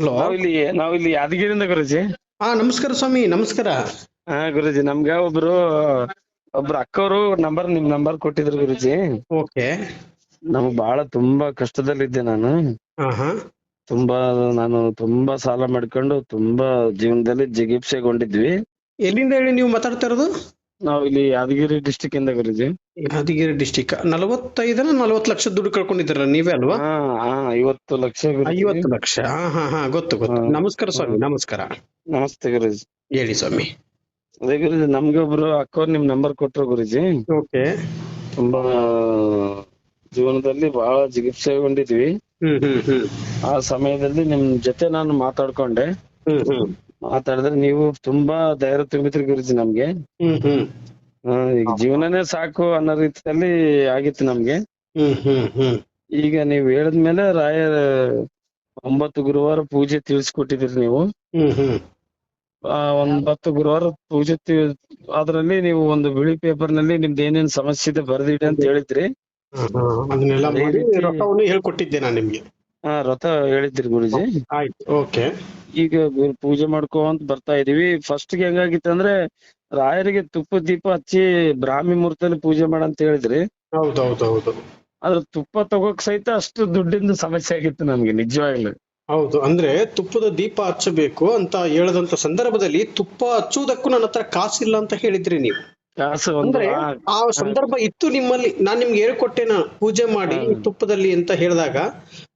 Hello ನಾವಿಲ್ಲಿ ನಾವಿಲ್ಲಿ ಯಾದಗಿರಿಯಿಂದ ಗುರುಜಿ. ಹಾ ನಮಸ್ಕಾರ ಸ್ವಾಮಿ ನಮಸ್ಕಾರ. ಹಾ ಗುರುಜಿ ನಮ್ಗ ಒಬ್ರು ಒಬ್ರು ಅಕ್ಕವರು ನಂಬರ್ ನಿಮ್ ನಂಬರ್ ಕೊಟ್ಟಿದ್ರು ಗುರುಜಿ. ಓಕೆ. ನಮ್ಗ್ ಬಹಳ ತುಂಬಾ ಕಷ್ಟದಲ್ಲಿದ್ದೆ ನಾನು. ಹಾ ಹಾ. ತುಂಬಾ ನಾನು ತುಂಬಾ ಸಾಲ ಮಾಡ್ಕೊಂಡು ತುಂಬಾ ಜೀವನದಲ್ಲಿ ಜಿಗಿಪ್ಸೆಗೊಂಡಿದ್ವಿ. ಎಲ್ಲಿಂದ ಹೇಳಿ ನೀವು ಮಾತಾಡ್ತಾ ಇರೋದು? ನಾವ್ ಇಲ್ಲಿ ಯಾದಗಿರಿ ಡಿಸ್ಟಿಕ್ ಇಂದ ಗುರುಜಿ ಯಾದಗಿರಿ ಡಿಸ್ಟಿಕ್ ನಲವತ್ತೈದನ ನಲವತ್ತು ಲಕ್ಷ ದುಡ್ಡು ಕಳ್ಕೊಂಡಿದ್ದೀರ ನೀವೇ ಅಲ್ವಾ? ಹಾ ಹಾ ಐವತ್ತು ಲಕ್ಷ ಗುರೂಜಿ. ಐವತ್ತು ಲಕ್ಷ. ಹಾ ಹಾ ಹಾ ಗೊತ್ತು ಗೊತ್ತು. ಹಾ. ನಮಸ್ಕಾರ ಸ್ವಾಮಿ ನಮಸ್ಕಾರ. ನಮಸ್ತೆ ಗುರುಜಿ. ಹೇಳಿ ಸ್ವಾಮಿ. ಅದೇ ಗುರುಜಿ ನಮ್ಗೆ ಒಬ್ರು ಅಕ್ಕ ನಿಮ್ ನಂಬರ್ ಕೊಟ್ರು ಗುರುಜಿ. ಓಕೆ. ತುಂಬಾ ಜೀವನದಲ್ಲಿ ಬಹಳ ಜಿಗುಪ್ಸೆಗೊಂಡಿದ್ವಿ ಹ್ಮ್ ಹ್ಮ್ ಹ್ಮ್. ಆ ಸಮಯದಲ್ಲಿ ನಿಮ್ ಜೊತೆ ನಾನು ಮಾತಾಡ್ಕೊಂಡೆ. ಹ್ಮ್ ಹ್ಮ್. ಮಾತಾಡಿದ್ರೆ ನೀವು ತುಂಬಾ ಧೈರ್ಯ ತುಂಬಿದ್ರಿ ಗುರುಜಿ ನಮ್ಗೆ. ಈಗ ಜೀವನನೇ ಸಾಕು ಅನ್ನೋ ರೀತಿಯಲ್ಲಿ ಆಗಿತ್ತು ನಮ್ಗೆ. ಈಗ ನೀವ್ ಹೇಳದ್ಮೇಲೆ ರಾಯರ ಒಂಬತ್ತು ಗುರುವಾರ ಪೂಜೆ ತಿಳಿಸ್ಕೊಟ್ಟಿದ್ರಿ ನೀವು. ಆ ಒಂಬತ್ತು ಗುರುವಾರ ಪೂಜೆ ಅದರಲ್ಲಿ ನೀವು ಒಂದು ಬಿಳಿ ಪೇಪರ್ನಲ್ಲಿ ನಿಮ್ದು ಏನೇನ್ ಸಮಸ್ಯೆ ಇದೆ ಬರ್ದಿಡಿ ಅಂತ ಹೇಳಿದ್ರಿ. ಹೇಳ್ಕೊಟ್ಟಿದ್ದೆ ನಾನು ನಿಮ್ಗೆ. ಆ ರಥ ಹೇಳಿದ್ರಿ ಗುರುಜಿ. ಆಯ್ತು ಓಕೆ. ಈಗ ಪೂಜೆ ಮಾಡ್ಕೊಂತ ಬರ್ತಾ ಇದೀವಿ. ಫಸ್ಟ್ಗೆ ಹೆಂಗಾಗಿತ್ತು ಅಂದ್ರೆ ರಾಯರಿಗೆ ತುಪ್ಪ ದೀಪ ಹಚ್ಚಿ ಬ್ರಾಹ್ಮಿ ಮುಹೂರ್ತದಲ್ಲಿ ಪೂಜೆ ಮಾಡಂತ ಹೇಳಿದ್ರಿ. ಹೌದು ಹೌದು ಹೌದು ಆದ್ರೆ ತುಪ್ಪ ತಗೋಕ್ ಸಹಿತ ಅಷ್ಟು ದುಡ್ಡಿಂದ ಸಮಸ್ಯೆ ಆಗಿತ್ತು ನಮ್ಗೆ ನಿಜವಾಗ್ಲು. ಹೌದು ಅಂದ್ರೆ ತುಪ್ಪದ ದೀಪ ಹಚ್ಚಬೇಕು ಅಂತ ಹೇಳದಂತ ಸಂದರ್ಭದಲ್ಲಿ ತುಪ್ಪ ಹಚ್ಚುವುದಕ್ಕೂ ನನ್ನ ಹತ್ರ ಕಾಸಿಲ್ಲ ಅಂತ ಹೇಳಿದ್ರಿ ನೀವು. ಕಾಸು ಅಂದ್ರೆ ಆ- ಸಂದರ್ಭ ಇತ್ತು ನಿಮ್ಮಲ್ಲಿ. ನಾನ್ ನಿಮ್ಗೆ ಹೇಳ್ಕೊಟ್ಟೆ ನಾನು ಪೂಜೆ ಮಾಡಿ ತುಪ್ಪದಲ್ಲಿ ಅಂತ ಹೇಳಿದಾಗ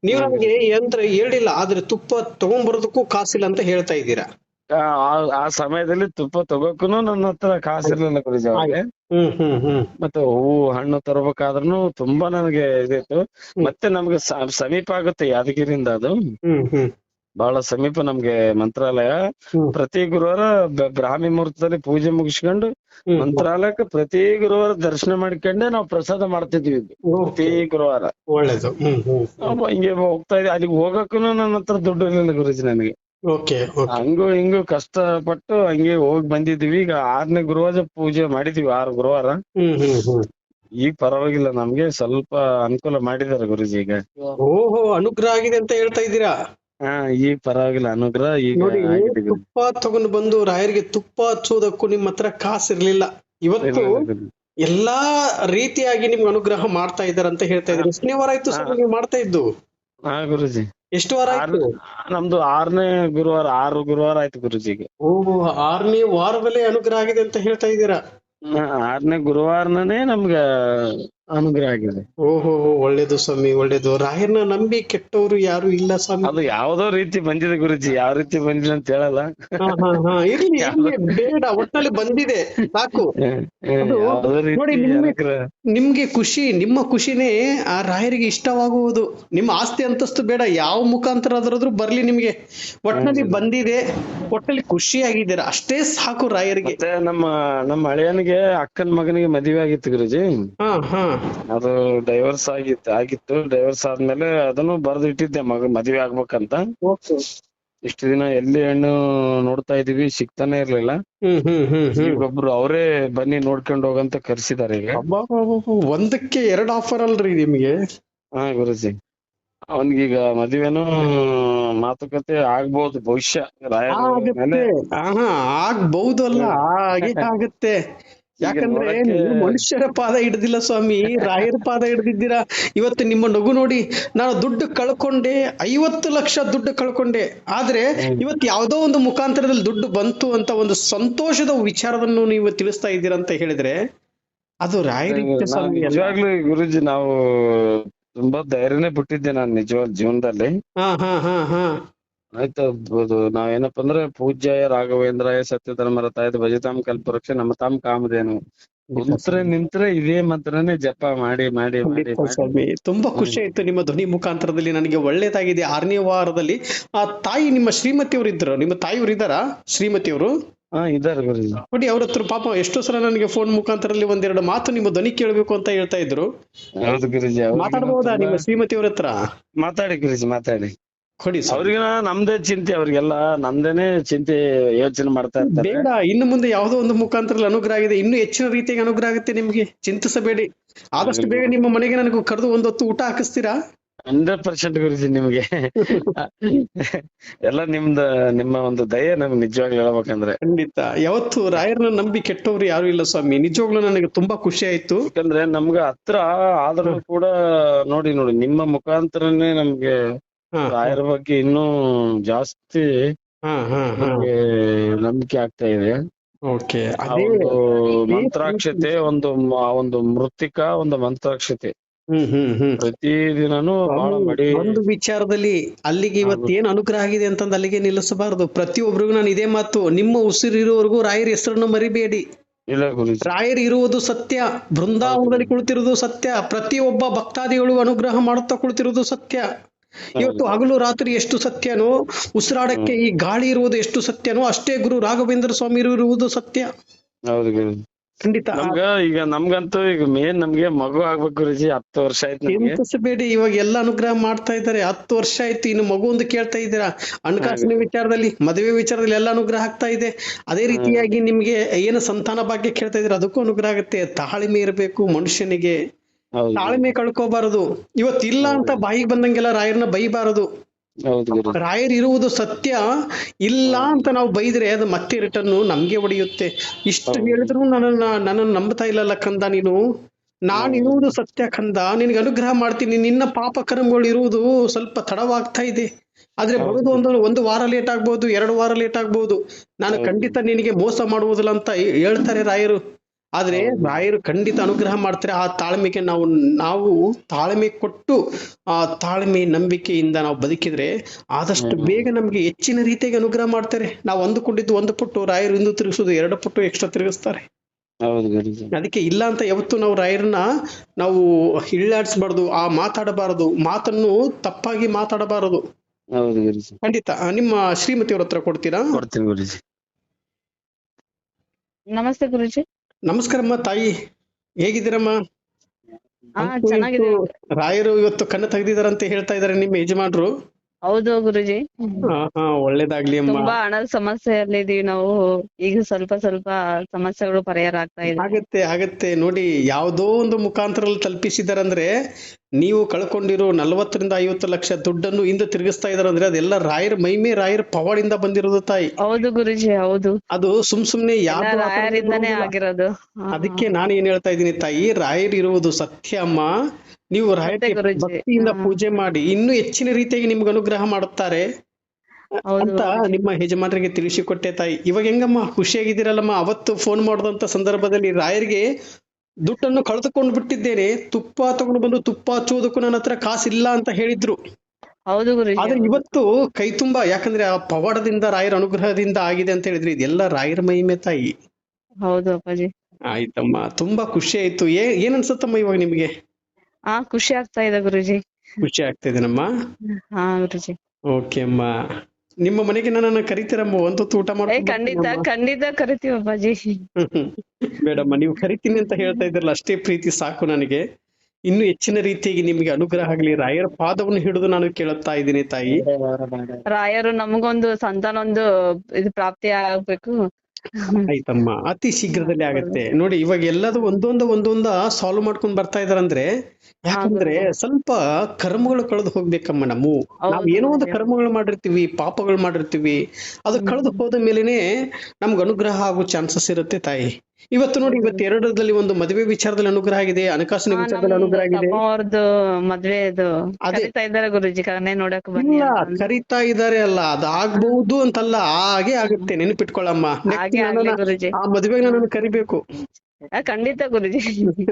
ನೀವು ನಮಗೆ ಯಂತ್ರ ಹೇಳಿಲ್ಲ ಆದ್ರೆ ತುಪ್ಪ ತಗೊಂಡ್ಬರೋದಕ್ಕೂ ಕಾಸಿಲ್ಲ ಅಂತ ಹೇಳ್ತಾ ಇದ್ದೀರಾ? ಆ- ಸಮಯದಲ್ಲಿ ತುಪ್ಪ ತಗೋಕುನು ನನ್ನ ಹತ್ರ ಕಾಸಿರ್ಲಿಲ್ಲ ಗುರುಜಿ ಹ್ಮ್ ಮತ್ತೆ ಹೂವು ಹಣ್ಣು ತರಬೇಕಾದ್ರೂ ತುಂಬಾ ನನಗೆ ಇದಿತ್ತು. ಮತ್ತೆ ನಮ್ಗೆ ಸಮೀಪ ಆಗುತ್ತೆ ಯಾದಗಿರಿಯಿಂದ ಅದು. ಹ್ಮ್ ಹ್ಮ್. ಬಹಳ ಸಮೀಪ ನಮ್ಗೆ ಮಂತ್ರಾಲಯ. ಪ್ರತಿ ಗುರುವಾರ ಬ್ರಾಹ್ಮಿ ಮುಹೂರ್ತದಲ್ಲಿ ಪೂಜೆ ಮುಗಿಸ್ಕೊಂಡು. ಮಂತ್ರಾಲಯಕ್ಕೆ ಪ್ರತಿ ಗುರುವಾರ ದರ್ಶನ ಮಾಡ್ಕೊಂಡೆ ನಾವು ಪ್ರಸಾದ ಮಾಡ್ತಿದ್ವಿ ಪ್ರತಿ ಗುರುವಾರ. ಒಳ್ಳೇದು. ಹಿಂಗೆ ಹೋಗ್ತಾ ಇದ್ದೆ. ಅಲ್ಲಿಗೆ ಹೋಗಕ್ಕೂ ನನ್ನ ಹತ್ರ ದುಡ್ಡು ಇರಲಿಲ್ಲ ಗುರುಜಿ ನನಗೆ. ಹಂಗು ಹಿಂಗು ಕಷ್ಟಪಟ್ಟು ಹಂಗೆ ಹೋಗಿ ಬಂದಿದ್ವಿ. ಈಗ ಆರನೇ ಗುರುವಾರ ಪೂಜೆ ಮಾಡಿದ್ವಿ ಆರು ಗುರುವಾರ. ಈ ಈಗ ಪರವಾಗಿಲ್ಲ ನಮ್ಗೆ ಸ್ವಲ್ಪ ಅನುಕೂಲ ಮಾಡಿದಾರೆ ಗುರುಜಿ ಈಗ. ಓಹೋ ಅನುಗ್ರಹ ಆಗಿದೆ ಅಂತ ಹೇಳ್ತಾ ಇದ್ದೀರಾ? ಹಾ ಈಗ ಪರವಾಗಿಲ್ಲ. ಅನುಗ್ರಹ ಈಗ ನೋಡಿ ತುಪ್ಪ ತಗೊಂಡು ಬಂದು ರಾಯರಿಗೆ ತುಪ್ಪ ಹಚ್ಚೋದಕ್ಕೂ ನಿಮ್ಮ ಹತ್ರ ಕಾಸು ಇರ್ಲಿಲ್ಲ ಇವತ್ತು. ಎಲ್ಲಾ ರೀತಿಯಾಗಿ ನಿಮ್ಗೆ ಅನುಗ್ರಹ ಮಾಡ್ತಾ ಇದಾರೆ ಅಂತ ಹೇಳ್ತಾ ಇದ್ರು. ಎಷ್ಟನೇ ವಾರ ಆಯ್ತು ಸರ್ ನೀವು ಮಾಡ್ತಾ ಇದ್ದು? ಹಾ ಗುರುಜಿ. ಎಷ್ಟು ವಾರ ಆಯ್ತು? ನಮ್ದು ಆರನೇ ಗುರುವಾರ ಆರು ಗುರುವಾರ ಆಯ್ತು ಗುರುಜಿಗೆ ಓ ಆರನೇ ವಾರದಲ್ಲೇ ಅನುಗ್ರಹ ಆಗಿದೆ ಅಂತ ಹೇಳ್ತಾ ಇದ್ದೀರಾ? ಆರನೇ ಗುರುವಾರನೇ ನಮ್ಗ ಅನುಗ್ರಹ ಆಗಿದೆ. ಓಹೋ ಒಳ್ಳೇದು ಸ್ವಾಮಿ ಒಳ್ಳೇದು. ರಾಯರ್ನ ನಂಬಿ ಕೆಟ್ಟವರು ಯಾರು ಇಲ್ಲ ಸ್ವಾಮಿ. ಅದು ಯಾವ್ದೋ ರೀತಿ ಬಂದಿದೆ ಗುರುಜಿ ಯಾವ ರೀತಿ ಬಂದಿದೆ ಅಂತ ಹೇಳಲ್ಲ. ಹಾ, ಹಾ, ಹಾ. ಇರ್ಲಿ ಬೇಡ ಒಟ್ಟಲ್ಲಿ ಬಂದಿದೆ ಸಾಕು. ನೋಡಿ ನಿಮ್ಗೆ- ಖುಷಿ ನಿಮ್ಮ ಖುಷಿನೇ ಆ ರಾಯರಿಗೆ ಇಷ್ಟವಾಗುವುದು. ನಿಮ್ಮ ಆಸ್ತಿ ಅಂತಸ್ತು ಬೇಡ ಯಾವ ಮುಖಾಂತರ ಅದರಾದ್ರೂ ಬರ್ಲಿ ನಿಮ್ಗೆ. ಒಟ್ಟಿನಲ್ಲಿ ಬಂದಿದೆ ಒಟ್ಟಲ್ಲಿ ಖುಷಿಯಾಗಿದ್ದೀರಾ. ಅಷ್ಟೇ ಸಾಕು ರಾಯರಿಗೆ. ಮತ್ತೆ ನಮ್ಮ ನಮ್ಮ ಹಳೆಯನಿಗೆ ಅಕ್ಕನ ಮಗನಿಗೆ ಮದುವೆ ಆಗಿತ್ತು ಗುರುಜಿ. ಹಾ ಹಾ. ಅದು ಡೈವರ್ಸ್ ಆಗಿತ್ತು ಆಗಿತ್ತು ಡೈವರ್ಸ್ ಆದ್ಮೇಲೆ ಅದನ್ನು ಬರ್ದು ಇಟ್ಟಿದ್ದೆ ಮಗ ಮದ್ವೆ ಆಗ್ಬೇಕಂತ. ಓಕೆ. ಇಷ್ಟು ದಿನ ಎಲ್ಲಿ ಹೆಣ್ಣು ನೋಡ್ತಾ ಇದೀವಿ ಸಿಗ್ತಾನೆ ಇರ್ಲಿಲ್ಲ. ಹ್ಮ್ ಹ್ಮ್ ಹ್ಮ್ ಹ್ಮ್. ಒಬ್ರು ಅವರೇ ಬನ್ನಿ ನೋಡ್ಕೊಂಡು ಹೋಗಂತ ಕರ್ಸಿದಾರೆ ಈಗ. ಅಬ್ಬಬ್ಬಬ್ಬಬ್ಬ. ಒಂದಕ್ಕೆ ಎರಡು ಆಫರ್ ಅಲ್ರಿ ನಿಮ್ಗೆ? ಹಾ ಗುರುಜಿ. ಅವನ್ಗೀಗ ಮದುವೆನು ಮಾತುಕತೆ ಆಗ್ಬಹುದು ಭವಿಷ್ಯ. ರಾಯರ ಮೇಲೆ. ಆಗತ್ತೆ ಆಹಾ ಆಗ್ಬಹುದು ಅಲ್ಲ ಹಾಗೆ ಆಗತ್ತೆ. ಯಾಕಂದ್ರೆ ನೀವು ಮನುಷ್ಯರ ಪಾದ ಹಿಡ್ದಿಲ್ಲ ಸ್ವಾಮಿ ರಾಯರ ಪಾದ ಹಿಡ್ದಿದ್ದೀರಾ? ಇವತ್ತು ನಿಮ್ಮ ನಗು ನೋಡಿ ನಾನು ದುಡ್ಡು ಕಳ್ಕೊಂಡೆ ಐವತ್ತು ಲಕ್ಷ ದುಡ್ಡು ಕಳ್ಕೊಂಡೆ. ಆದ್ರೆ ಇವತ್ತು ಯಾವ್ದೋ ಒಂದು ಮುಖಾಂತರದಲ್ಲಿ ದುಡ್ಡು ಬಂತು ಅಂತ ಒಂದು ಸಂತೋಷದ ವಿಚಾರವನ್ನು ನೀವು ತಿಳಿಸ್ತಾ ಇದ್ದೀರಾ ಅಂತ ಹೇಳಿದ್ರೆ ಅದು ರಾಯರಿಗೆ ಸ್ವಾಮಿ. ನಿಜವಾಗ್ಲೂ ಗುರುಜಿ ನಾವು ತುಂಬಾ ಧೈರ್ಯನೇ ಬಿಟ್ಟಿದ್ದೆ ನಾನು ನಿಜವಾದ ಜೀವನದಲ್ಲಿ. ಹಾ ಹಾ ಹಾ ಹಾ. ಆಯ್ತು ನಾವೇನಪ್ಪ ಅಂದ್ರೆ ಪೂಜ್ಯಾಯ ರಾಘವೇಂದ್ರಾಯ ಸತ್ಯಧರ್ಮರತಾಯ ಭಜತಾಂ ಕಲ್ಪವೃಕ್ಷ ನಮ್ಮ ತಾಮ್ ಕಾಮಧೇನು. ಕುಂತ್ರೆ ನಿಂತ್ರೆ ಇದೇ ಮಂತ್ರನೇ ಜಪ ಮಾಡಿ ಮಾಡಿ ಮಾಡಿ ಸ್ವಾಮಿ. ತುಂಬಾ ಖುಷಿ ಆಯ್ತು ನಿಮ್ಮ ಧ್ವನಿ ಮುಖಾಂತರದಲ್ಲಿ. ನನಗೆ ಒಳ್ಳೇದಾಗಿದೆ. ಆರನೇ ವಾರದಲ್ಲಿ ಆ ತಾಯಿ ನಿಮ್ಮ ಶ್ರೀಮತಿಯವರು ಇದ್ರು. ನಿಮ್ಮ ತಾಯಿಯವರು ಇದ್ದಾರಾ? ಶ್ರೀಮತಿಯವರು? ನೋಡಿ ಅವ್ರ ಹತ್ರ ಪಾಪ ಎಷ್ಟೋ ಸಲ ನನಗೆ ಫೋನ್ ಮುಖಾಂತರದಲ್ಲಿ ಒಂದೆರಡು ಮಾತು ನಿಮ್ಮ ಧ್ವನಿ ಕೇಳಬೇಕು ಅಂತ ಹೇಳ್ತಾ ಇದ್ರು. ಮಾತಾಡಬಹುದಾ ನಿಮ್ಮ ಶ್ರೀಮತಿಯವ್ರ ಹತ್ರ? ಮಾತಾಡಿ ಗುರುಜಿ ಮಾತಾಡಿ. ಕೊಡಿ ಅವ್ರಿಗಿನ ನಮ್ದೇ ಚಿಂತೆ ಅವ್ರಿಗೆಲ್ಲ ನಮ್ದೇನೆ ಚಿಂತೆ ಯೋಚನೆ ಮಾಡ್ತಾ ಇರ್ತಾರೆ. ಬೇಡ ಇನ್ನು ಮುಂದೆ ಯಾವುದೋ ಒಂದು ಮುಖಾಂತರ ಅನುಗ್ರಹ ಆಗಿದೆ. ಇನ್ನು ಹೆಚ್ಚಿನ ರೀತಿಯಾಗಿ ಅನುಗ್ರಹ ಆಗುತ್ತೆ ನಿಮ್ಗೆ. ಚಿಂತಿಸಬೇಡಿ. ಆದಷ್ಟು ಬೇಗ ನಿಮ್ಮ ಮನೆಗೆ ನನಗೆ ಕರೆದು ಒಂದೊತ್ತು ಊಟ ಹಾಕಿಸ್ತೀರಾ? ಹಂಡ್ರೆಡ್ ಪರ್ಸೆಂಟ್ ಗುರುಜಿ ನಿಮ್ಗೆ. ಎಲ್ಲ ನಿಮ್ದ ನಿಮ್ಮ ಒಂದು ದಯೆ ನಮ್ಗೆ ನಿಜವಾಗ್ಲೂ ಹೇಳ್ಬೇಕಂದ್ರೆ. ಖಂಡಿತ. ಯಾವತ್ತು ರಾಯರ್ನ ನಂಬಿ ಕೆಟ್ಟವ್ರು ಯಾರು ಇಲ್ಲ ಸ್ವಾಮಿ. ನಿಜವಾಗ್ಲೂ ನನಗೆ ತುಂಬಾ ಖುಷಿ ಆಯ್ತು. ಯಾಕಂದ್ರೆ ನಮ್ಗ ಹತ್ರ ಆದ್ರೂ ಕೂಡ ನೋಡಿ ನೋಡಿ ನಿಮ್ಮ ಮುಖಾಂತರನೇ ನಮ್ಗೆ ರಾಯರ ಬಗ್ಗೆ ಇನ್ನೂ ಜಾಸ್ತಿ ನಮ್ಗೆ ನಂಬಿಕೆ ಆಗ್ತಾ ಇದೆ. ಓಕೆ. ಮಂತ್ರಾಕ್ಷತೆ ಒಂದು ಒಂದು ಮೃತ್ತಿಕ ಒಂದು ಮಂತ್ರಾಕ್ಷತೆ. ಪ್ರತಿ ಪ್ರತಿದಿನನೂ ಬಹಳ ಮಡಿ ಒಂದು ವಿಚಾರದಲ್ಲಿ ಅಲ್ಲಿಗೆ ಇವತ್ತು ಏನ್ ಅನುಗ್ರಹ ಆಗಿದೆ ಅಂತಂದ್ ಅಲ್ಲಿಗೆ ನಿಲ್ಲಿಸಬಾರದು. ಪ್ರತಿಯೊಬ್ಬರಿಗೂ ನಾನು ಇದೇ ಮಾತು ನಿಮ್ಮ ಉಸಿರಿರುವವರೆಗೂ ರಾಯರ ಹೆಸರನ್ನು ಮರಿಬೇಡಿ. ರಾಯರು ಇರುವುದು ಸತ್ಯ ಬೃಂದಾವನದಲ್ಲಿ ಕುಳಿತಿರುವುದು ಸತ್ಯ ಪ್ರತಿಯೊಬ್ಬ ಭಕ್ತಾದಿಗಳು ಅನುಗ್ರಹ ಮಾಡುತ್ತಾ ಕುಳಿತಿರುವುದು ಸತ್ಯ. ಇವತ್ತು ಹಗಲು ರಾತ್ರಿ ಎಷ್ಟು ಸತ್ಯನೋ ಉಸಿರಾಡಕ್ಕೆ ಈ ಗಾಳಿ ಇರುವುದು ಎಷ್ಟು ಸತ್ಯನೋ ಅಷ್ಟೇ ಗುರು ರಾಘವೇಂದ್ರ ಸ್ವಾಮಿ ಇರುವುದು ಸತ್ಯ. ಹೌದು ಖಂಡಿತ. ನಮ್ಗ ಈಗ ನಮ್ಗಂತೂ ಈಗ ಮೇನ್ ನಮ್ಗೆ ಮಗು ಆಗ್ಬೇಕು ಗುರುಜಿ ಹತ್ತು ವರ್ಷ ಆಯ್ತು ಚಿಂತಿಸಬೇಡಿ ಇವಾಗ ಎಲ್ಲ ಅನುಗ್ರಹ ಮಾಡ್ತಾ ಇದ್ದಾರೆ. ಹತ್ತು ವರ್ಷ ಆಯ್ತು ಇನ್ನು ಮಗು ಒಂದು ಕೇಳ್ತಾ ಇದ್ದೀರಾ? ಹಣಕಾಸಿನ ವಿಚಾರದಲ್ಲಿ ಮದುವೆ ವಿಚಾರದಲ್ಲಿ ಎಲ್ಲ ಅನುಗ್ರಹ ಆಗ್ತಾ ಇದೆ. ಅದೇ ರೀತಿಯಾಗಿ ನಿಮ್ಗೆ ಏನು ಸಂತಾನ ಭಾಗ್ಯ ಕೇಳ್ತಾ ಇದ್ರೆ ಅದಕ್ಕೂ ಅನುಗ್ರಹ ಆಗುತ್ತೆ. ತಾಳ್ಮೆ ಇರಬೇಕು ಮನುಷ್ಯನಿಗೆ. ತಾಳ್ಮೆ ಕಳ್ಕೋಬಾರದು ಇವತ್ತಿಲ್ಲ ಅಂತ ಬಾಯಿಗೆ ಬಂದಂಗೆಲ್ಲ ರಾಯರ್ನ ಬೈಬಾರದು. ರಾಯರ್ ಇರುವುದು ಸತ್ಯ. ಇಲ್ಲ ಅಂತ ನಾವು ಬೈದ್ರೆ ಅದು ಮತ್ತೆ ರಿಟರ್ನ್ ನಮ್ಗೆ ಹೊಡೆಯುತ್ತೆ. ಇಷ್ಟು ಹೇಳಿದ್ರು ನನ್ನ ನನ್ನ ನಂಬತಾ ಇಲ್ಲಲ್ಲ ಕಂದ ನೀನು. ನಾನು ಇರುವುದು ಸತ್ಯ ಕಂದ. ನಿನಗೆ ಅನುಗ್ರಹ ಮಾಡ್ತೀನಿ. ನಿನ್ನ ಪಾಪ ಕರ್ಮಗಳು ಇರುವುದು ಸ್ವಲ್ಪ ತಡವಾಗ್ತಾ ಇದೆ. ಆದ್ರೆ ಬರೋದು ಒಂದು ಒಂದು ವಾರ ಲೇಟ್ ಆಗ್ಬಹುದು ಎರಡು ವಾರ ಲೇಟ್ ಆಗ್ಬಹುದು ನಾನು ಖಂಡಿತ ನಿನಗೆ ಮೋಸ ಮಾಡುವುದಿಲ್ಲ ಅಂತ ಹೇಳ್ತಾರೆ ರಾಯರು. ಆದ್ರೆ ರಾಯರು ಖಂಡಿತ ಅನುಗ್ರಹ ಮಾಡ್ತಾರೆ. ಆ ತಾಳ್ಮೆಗೆ ನಾವು ನಾವು ತಾಳ್ಮೆ ಕೊಟ್ಟು ಆ ತಾಳ್ಮೆ ನಂಬಿಕೆಯಿಂದ ನಾವು ಬದುಕಿದ್ರೆ ಆದಷ್ಟು ಬೇಗ ನಮ್ಗೆ ಹೆಚ್ಚಿನ ರೀತಿಯಾಗಿ ಅನುಗ್ರಹ ಮಾಡ್ತಾರೆ. ನಾವು ಅಂದುಕೊಂಡಿದ್ದು ಒಂದು ಪುಟ್ಟು ರಾಯರು ಇಂದು ತಿರುಗಿಸೋದು ಎರಡು ಪುಟ್ಟು ಎಕ್ಸ್ಟ್ರಾ ತಿರುಗಿಸ್ತಾರೆ. ಹೌದು ಗುರುಜಿ. ಅದಕ್ಕೆ ಇಲ್ಲ ಅಂತ ಯಾವತ್ತು ನಾವು ರಾಯರನ್ನ ನಾವು ಹಿಳ್ಳಾಡಿಸ್ಬಾರ್ದು ಆ ಮಾತಾಡಬಾರದು ಮಾತನ್ನು ತಪ್ಪಾಗಿ ಮಾತಾಡಬಾರದು. ಹೌದು ಗುರುಜಿ. ಖಂಡಿತ. ನಿಮ್ಮ ನಿಮ್ಮ ಶ್ರೀಮತಿಯವ್ರ ಹತ್ರ ಕೊಡ್ತೀರಾ? ಕೊಡ್ತೀನಿ ಗುರುಜಿ. ನಮಸ್ತೆ ಗುರುಜಿ. ನಮಸ್ಕಾರಮ್ಮ ತಾಯಿ ಹೇಗಿದ್ದೀರಮ್ಮ? ರಾಯರು ಇವತ್ತು ಕಣ್ಣು ತೆಗ್ದಿದಾರಂತ ಹೇಳ್ತಾ ಇದಾರೆ ನಿಮ್ಮ ಯಜಮಾನ್ರು. ಹೌದು ಗುರುಜಿ. ಹಾ ಒಳ್ಳೇದಾಗ್ಲಿ ಅಮ್ಮ. ತುಂಬಾ ಹಣದ ಸಮಸ್ಯೆಯಲ್ಲಿ ಇದೀವಿ ನಾವು. ಈಗ ಸ್ವಲ್ಪ ಸ್ವಲ್ಪ ಸಮಸ್ಯೆಗಳು ಪರಿಹಾರ ಆಗ್ತಾ ಇದೆ. ಆಗತ್ತೆ ಆಗತ್ತೆ. ನೋಡಿ ಯಾವ್ದೋ ಒಂದು ಮುಖಾಂತರಲ್ಲಿ ತಲುಪಿಸಿದಾರಂದ್ರೆ ನೀವು ಕಳ್ಕೊಂಡಿರೋ ನಲವತ್ತರಿಂದ ಐವತ್ತು ಲಕ್ಷ ದುಡ್ಡನ್ನು ಹಿಂದೆ ತಿರುಗಿಸ್ತಾ ಇದಾರಂದ್ರೆ ಅದೆಲ್ಲ ರಾಯರ್ ಮೈಮೆ ರಾಯರ್ ಪವಾಡಿಂದ ಬಂದಿರೋದು ತಾಯಿ. ಹೌದು ಗುರುಜಿ ಹೌದು. ಅದು ಸುಮ್ ಸುಮ್ನೆ ಯಾರು ರಾಯರಿಂದಾನೇ ಆಗಿರೋದು. ಅದಕ್ಕೆ ನಾನು ಏನ್ ಹೇಳ್ತಾ ಇದ್ದೀನಿ ತಾಯಿ ರಾಯರ್ ಇರುವುದು ಸತ್ಯ ಅಮ್ಮ. ನೀವು. ಭಕ್ತಿಯಿಂದ ಪೂಜೆ ಮಾಡಿ ಇನ್ನು ಹೆಚ್ಚಿನ ರೀತಿಯಾಗಿ ನಿಮ್ಗೆ ಅನುಗ್ರಹ ಮಾಡುತ್ತಾರೆ. ಅಂತ ನಿಮ್ಮ ಯಜಮಾನರಿಗೆ ತಿಳಿಸಿಕೊಟ್ಟೆ ತಾಯಿ. ಇವಾಗ ಹೆಂಗಮ್ಮ ಖುಷಿಯಾಗಿದ್ದೀರಲ್ಲಮ್ಮ? ಅವತ್ತು ಫೋನ್ ಮಾಡಿದಂತ ಸಂದರ್ಭದಲ್ಲಿ ರಾಯರಿಗೆ ದುಡ್ಡನ್ನು ಕಳೆದುಕೊಂಡು ಬಿಟ್ಟಿದ್ದೇನೆ. ತುಪ್ಪ ತಗೊಂಡು ಬಂದು ತುಪ್ಪ ಹಚ್ಚುವುದಕ್ಕೂ ನನ್ನ ಹತ್ರ ಕಾಸಿಲ್ಲ ಅಂತ ಹೇಳಿದ್ರು. ಹೌದು ಆದ್ರೆ ಇವತ್ತು ಕೈ ತುಂಬಾ ಯಾಕಂದ್ರೆ ಆ ಪವಾಡದಿಂದ ರಾಯರ ಅನುಗ್ರಹದಿಂದ ಆಗಿದೆ ಅಂತ ಹೇಳಿದ್ರೆ. ಇದೆಲ್ಲ ರಾಯರ ಮಹಿಮೆ ತಾಯಿ. ಹೌದು ಅಪ್ಪಾಜಿ. ಆಯ್ತಮ್ಮ ತುಂಬಾ ಖುಷಿ ಆಯ್ತು. ಏನ್ ಅನ್ಸತ್ತಮ್ಮ ಇವಾಗ ನಿಮ್ಗೆ? ಹಾ ಖುಷಿ ಆಗ್ತಾ ಇದೆ ಗುರುಜಿ. ಖುಷಿ ಆಗ್ತಿದೇನಮ್ಮ ಹಾ ಗುರುಜಿ. ಓಕೆ ಅಮ್ಮ. ನಿಮ್ಮ ಮನೆಗೆ ನನ್ನನ್ನ ಕರಿತೀರಮ್ಮ? ಒಂದು ಹೊತ್ತು ಊಟ ಏ ಮಾಡ್ಕೊಂಡು ಖಂಡಿತ. ಖಂಡಿತ ಕರಿತೀವಿ ಅಪ್ಪಾಜಿ. ಬೇಡಮ್ಮ ನೀವು ಕರಿತೀನಿ ಅಂತ ಹೇಳ್ತಾ ಇದ್ರಲ್ಲ ಅಷ್ಟೇ ಪ್ರೀತಿ ಸಾಕು ನನಗೆ. ಇನ್ನು ಹೆಚ್ಚಿನ ರೀತಿಯಾಗಿ ನಿಮ್ಗೆ ಅನುಗ್ರಹ ಆಗಲಿ. ರಾಯರ ಪಾದವನ್ನು ಹಿಡಿದು ನಾನು ಕೇಳುತ್ತಾ ಇದ್ದೀನಿ ತಾಯಿ. ರಾಯರು ನಮಗೊಂದು ಸಂತಾನ ಒಂದು ಇದು ಪ್ರಾಪ್ತಿ ಆಗ್ಬೇಕು. ಆಯ್ತಮ್ಮ. ಅತಿ ಶೀಘ್ರದಲ್ಲಿ ಆಗತ್ತೆ. ನೋಡಿ ಇವಾಗ ಎಲ್ಲದೂ ಒಂದೊಂದು ಒಂದೊಂದ ಸಾಲ್ವ್ ಮಾಡ್ಕೊಂಡ್ ಬರ್ತಾ ಇದಾರಂದ್ರೆ ಯಾಕಂದ್ರೆ ಸ್ವಲ್ಪ ಕರ್ಮಗಳು ಕಳೆದು ಹೋಗ್ಬೇಕಮ್ಮ ನಮ್ಮ. ನಾವ್ ಏನೋ ಒಂದು ಕರ್ಮಗಳು ಮಾಡಿರ್ತೀವಿ ಪಾಪಗಳು ಮಾಡಿರ್ತೀವಿ ಅದು ಕಳೆದು ಹೋದ ಮೇಲೆನೆ ನಮ್ಗೆ ಅನುಗ್ರಹ ಆಗೋ ಚಾನ್ಸಸ್ ಇರುತ್ತೆ ತಾಯಿ. ಇವತ್ತು ನೋಡಿ ಇವತ್ತು ಎರಡರಲ್ಲಿ ಒಂದು ಮದುವೆ ವಿಚಾರದಲ್ಲಿ ಅನುಗ್ರಹ ಆಗಿದೆ ಹಣಕಾಸಿನ ವಿಚಾರದಲ್ಲಿ ಅನುಗ್ರಹ ಆಗಿದೆ. ಅವ್ರದ್ದು ಮದ್ವೆದು ಅದೇ. ಕರಿತಾ ಇದ್ದಾರೆ ಗುರುಜಿ ಕನ್ನೆ ನೋಡಕ್ ಬನ್ನಿ ಇಲ್ಲ ಕರಿತಾ ಇದಾರೆ ಅಲ್ಲ ಅದು ಆಗ್ಬಹುದು ಅಂತಲ್ಲ ಹಾಗೆ ಆಗುತ್ತೆ ನೆನಪಿಟ್ಕೊಳ್ಳಮ್ಮ Next ಹಾಗೆ ಆಗ್ಲಿ ನನ್ನನ್ನ- ಗುರುಜಿ. ಆ ಮದುವೆಗೆ ನಾನು ಕರಿಬೇಕು. ಆ, ಖಂಡಿತ ಗುರುಜಿ.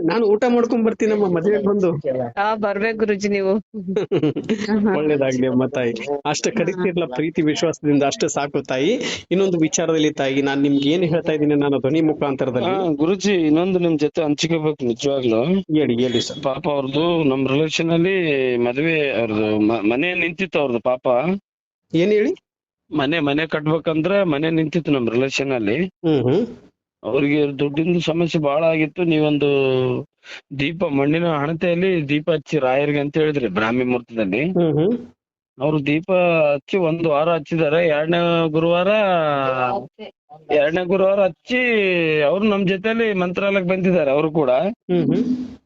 ನಾನು ಊಟ ಮಾಡ್ಕೊಂಡ್ ಬರ್ತೀನಮ್ಮ ಮದ್ವೆಗ್ ಬಂದು. ಹಾ ಬರ್ಬೇಕು ಗುರುಜಿ ನೀವು. ಒಳ್ಳೇದಾಗ್ಲಿ ಅಮ್ಮ ತಾಯಿ. ಅಷ್ಟ ಕರಿತಿರ್ಲ ಪ್ರೀತಿ ವಿಶ್ವಾಸದಿಂದ ಅಷ್ಟ ಸಾಕು ತಾಯಿ. ಇನ್ನೊಂದು ವಿಚಾರದಲ್ಲಿ ತಾಯಿ ನಾನ್ ನಿಮ್ಗೆ ಏನ್ ಹೇಳ್ತಾ ಇದ್ದೀನಿ ನಾನು ಧ್ವನಿ ಮುಖಾಂತರದಲ್ಲಿ. ಗುರುಜಿ ಇನ್ನೊಂದು ನಿಮ್ ಜೊತೆ ಹಂಚಿಕೋಬೇಕು ನಿಜವಾಗ್ಲು. ಹೇಳಿ ಹೇಳಿ ಸರ್. ಪಾಪ ಅವ್ರದ್ದು ನಮ್ ರಿಲೇಶನ್ ಅಲ್ಲಿ ಮದ್ವೆ ಅವ್ರದ್ದು ಮನೆ ನಿಂತಿತ್ತು ಅವ್ರದ್ದು ಪಾಪ. ಏನ್ ಹೇಳಿ? ಮನೆ ಮನೆ ಕಟ್ಬೇಕಂದ್ರ ಮನೆ ನಿಂತಿತ್ತು ನಮ್ ರಿಲೇಶನ್ ಅಲ್ಲಿ. ಹ್ಮ್ ಹ್ಮ್. ಅವ್ರಿಗೆ ದುಡ್ಡಿನ ಸಮಸ್ಯೆ ಬಹಳ ಆಗಿತ್ತು. ನೀವೊಂದು ದೀಪ ಮಣ್ಣಿನ ಹಣತೆಯಲ್ಲಿ ದೀಪ ಹಚ್ಚಿ ರಾಯರಿಗೆ ಅಂತ ಹೇಳಿದ್ರಿ ಬ್ರಾಹ್ಮಿ ಮುಹೂರ್ತದಲ್ಲಿ ಹ್ಮ್ ಹ್ಮ್. ಅವ್ರು ದೀಪ ಹಚ್ಚಿ ಒಂದು ವಾರ ಹಚ್ಚಿದಾರೆ ಎರಡನೇ ಗುರುವಾರ ಎರಡನೇ ಗುರುವಾರ ಹಚ್ಚಿ ಅವ್ರು ನಮ್ ಜೊತೆಯಲ್ಲಿ ಮಂತ್ರಾಲಯಕ್ಕೆ ಬಂದಿದ್ದಾರೆ ಅವರು ಕೂಡ.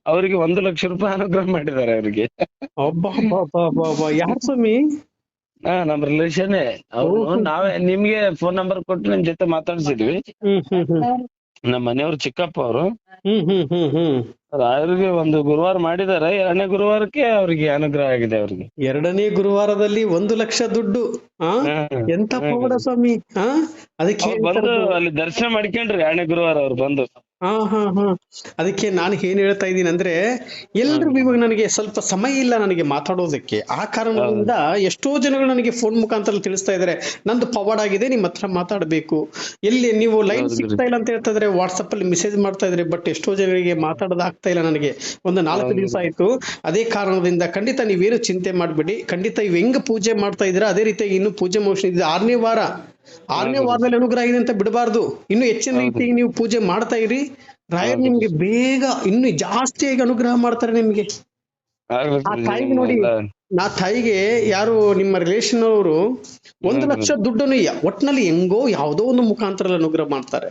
ಅವರಿಗೆ ಒಂದು ಲಕ್ಷ ರೂಪಾಯಿ ಅನುಗ್ರಹ ಮಾಡಿದ್ದಾರೆ ಅವ್ರಿಗೆ. ಸ್ವಾಮಿ? ಹಾ ನಮ್ ರಿಲೇಷನ್ ಅವ್ರು ನಾವೇ ನಿಮ್ಗೆ ಫೋನ್ ನಂಬರ್ ಕೊಟ್ಟು ನಿಮ್ ಜೊತೆ ಮಾತಾಡ್ಸಿದ್ವಿ. ನಮ್ಮ ಮನೆಯವ್ರು ಚಿಕ್ಕಪ್ಪ ಅವರು. ಹ್ಮ್ ಹ್ಮ್ ಹ್ಮ್ ಹ್ಮ್. ಒಂದು ಗುರುವಾರ ಮಾಡಿದಾರೆ ಎರಡನೇ ಗುರುವಾರಕ್ಕೆ ಅವ್ರಿಗೆ ಅನುಗ್ರಹ ಆಗಿದೆ ಅವ್ರಿಗೆ. ಎರಡನೇ ಗುರುವಾರದಲ್ಲಿ ಒಂದು ಲಕ್ಷ ದುಡ್ಡು ಎಂತ ಸ್ವಾಮಿ ಅದಕ್ಕೆ ಬಂದು ಅಲ್ಲಿ ದರ್ಶನ ಮಾಡ್ಕೊಂಡ್ರಿ ಎರಡನೇ ಗುರುವಾರ ಅವ್ರು ಬಂದು. ಹಾ ಹಾ ಹಾ. ಅದಕ್ಕೆ ನಾನು ಏನ್ ಹೇಳ್ತಾ ಇದ್ದೀನಿ ಅಂದ್ರೆ ಎಲ್ರು ಇವಾಗ ನನಗೆ ಸ್ವಲ್ಪ ಸಮಯ ಇಲ್ಲ ನನಗೆ ಮಾತಾಡೋದಕ್ಕೆ. ಆ ಕಾರಣದಿಂದ ಎಷ್ಟೋ ಜನಗಳು ನನಗೆ ಫೋನ್ ಮುಖಾಂತರ ತಿಳಿಸ್ತಾ ಇದಾರೆ ನಂದು ಪವಾಡ್ ಆಗಿದೆ ನಿಮ್ ಹತ್ರ ಮಾತಾಡ್ಬೇಕು. ಎಲ್ಲಿ ನೀವು ಲೈನ್ ಸಿಗ್ತಾ ಇಲ್ಲ ಅಂತ ಹೇಳ್ತಾ ಇದ್ರೆ ವಾಟ್ಸಪ್ ಅಲ್ಲಿ ಮೆಸೇಜ್ ಮಾಡ್ತಾ ಇದ್ರೆ ಬಟ್ ಎಷ್ಟೋ ಜನರಿಗೆ ಮಾತಾಡೋದು ಆಗ್ತಾ ಇಲ್ಲ ನನಗೆ. ಒಂದು ನಾಲ್ಕು ದಿವಸ ಆಯ್ತು. ಅದೇ ಕಾರಣದಿಂದ ಖಂಡಿತ ನೀವೇನು ಚಿಂತೆ ಮಾಡ್ಬೇಡಿ. ಖಂಡಿತ ಇವ್ ಹೆಂಗ್ ಪೂಜೆ ಮಾಡ್ತಾ ಇದ್ದೀರಾ ಅದೇ ರೀತಿಯಾಗಿ ಇನ್ನು ಪೂಜೆ ಮೋಷನ್ ಇದೆ ಆರನೇ ವಾರ. ಆರನೇ ವಾರದಲ್ಲಿ ಅನುಗ್ರಹ ಇದೆ ಅಂತ ಬಿಡಬಾರ್ದು. ಇನ್ನು ಹೆಚ್ಚಿನ ರೀತಿಯಾಗಿ ನೀವು ಪೂಜೆ ಮಾಡ್ತಾ ಇರಿ. ರಾಯರ್ ನಿಮ್ಗೆ ಬೇಗ ಇನ್ನು ಜಾಸ್ತಿಯಾಗಿ ಅನುಗ್ರಹ ಮಾಡ್ತಾರೆ ನಿಮ್ಗೆ. ಆ ತಾಯಿಗೆ ನೋಡಿ ನಾ ತಾಯಿಗೆ ಯಾರು ನಿಮ್ಮ ರಿಲೇಷನ್ ಅವರು ಒಂದು ಲಕ್ಷ ದುಡ್ಡನ್ನು ಒಟ್ನಲ್ಲಿ ಹೆಂಗೋ ಯಾವ್ದೋ ಒಂದು ಮುಖಾಂತರ ಅನುಗ್ರಹ ಮಾಡ್ತಾರೆ.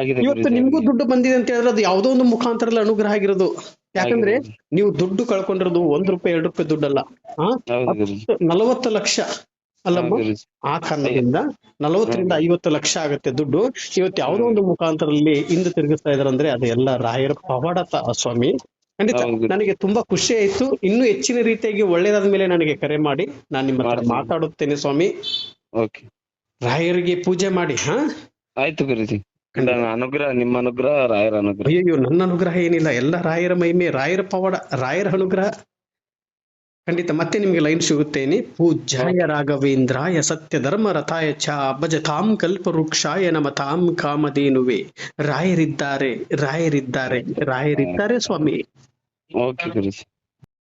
ಆಗಿದೆ ಇವತ್ತು ನಿಮ್ಗೂ ದುಡ್ಡು ಬಂದಿದೆ ಅಂತ ಹೇಳಿದ್ರೆ ಅದು ಯಾವ್ದೋ ಒಂದು ಮುಖಾಂತರ ಅನುಗ್ರಹ ಆಗಿರೋದು. ಯಾಕಂದ್ರೆ ಆಗಿದೆ. ನೀವು ದುಡ್ಡು ಕಳ್ಕೊಂಡಿರೋದು ಒಂದ್ ರೂಪಾಯಿ ಎರಡು ರೂಪಾಯಿ ದುಡ್ಡಲ್ಲ. ನಲವತ್ತು ಲಕ್ಷ. ಅಲ್ಲಮ್ಮ. ಆ ಕಾರಣದಿಂದ ನಲವತ್ತರಿಂದ ಐವತ್ತು ಲಕ್ಷ ಆಗುತ್ತೆ ದುಡ್ಡು. ಇವತ್ತು ಯಾವುದೋ ಒಂದು ಮುಖಾಂತರದಲ್ಲಿ ಹಿಂದೆ ತಿರುಗಿಸ್ತಾ ಇದಾರೆ ಅಂದ್ರೆ ಅದೆಲ್ಲ ರಾಯರ ಪವಾಡ ಸ್ವಾಮಿ. ಖಂಡಿತ. ನನಗೆ ತುಂಬಾ ಖುಷಿ ಆಯ್ತು. ಇನ್ನೂ ಹೆಚ್ಚಿನ ರೀತಿಯಾಗಿ ಒಳ್ಳೇದಾದ ಮೇಲೆ ನನಗೆ ಕರೆ ಮಾಡಿ. ನಾನು ನಿಮ್ಮ ಹತ್ರ ಮಾತಾಡುತ್ತೇನೆ ಸ್ವಾಮಿ. ಓಕೆ. ರಾಯರಿಗೆ ಪೂಜೆ ಮಾಡಿ ಹಾ? ಆಯ್ತು ಗುರುಜಿ. ಅನುಗ್ರಹ ನಿಮ್ಮ ಅನುಗ್ರಹ ರಾಯರ ಅನುಗ್ರಹ. ಅಯ್ಯೋ ನನ್ನ ಅನುಗ್ರಹ ಏನಿಲ್ಲ. ಎಲ್ಲ ರಾಯರ ಮಹಿಮೆ ರಾಯರ ಪವಾಡ ರಾಯರ ಅನುಗ್ರಹ. ಖಂಡಿತ ಮತ್ತೆ ನಿಮಗೆ ಲೈನ್ ಸಿಗುತ್ತೇನೆ. ಪೂಜ್ಯಾಯ ರಾಘವೇಂದ್ರಾಯ ಸತ್ಯ ಧರ್ಮ ರಥಾಯ ಚ ಭಜತಾಂ ಕಲ್ಪವೃಕ್ಷಾಯ ನಮತಾಂ ಕಾಮಧೇನುವೆ. ರಾಯರಿದ್ದಾರೆ ರಾಯರಿದ್ದಾರೆ ರಾಯರಿದ್ದಾರೆ ಸ್ವಾಮಿ. ಓಕೆ ಗುರುಜಿ.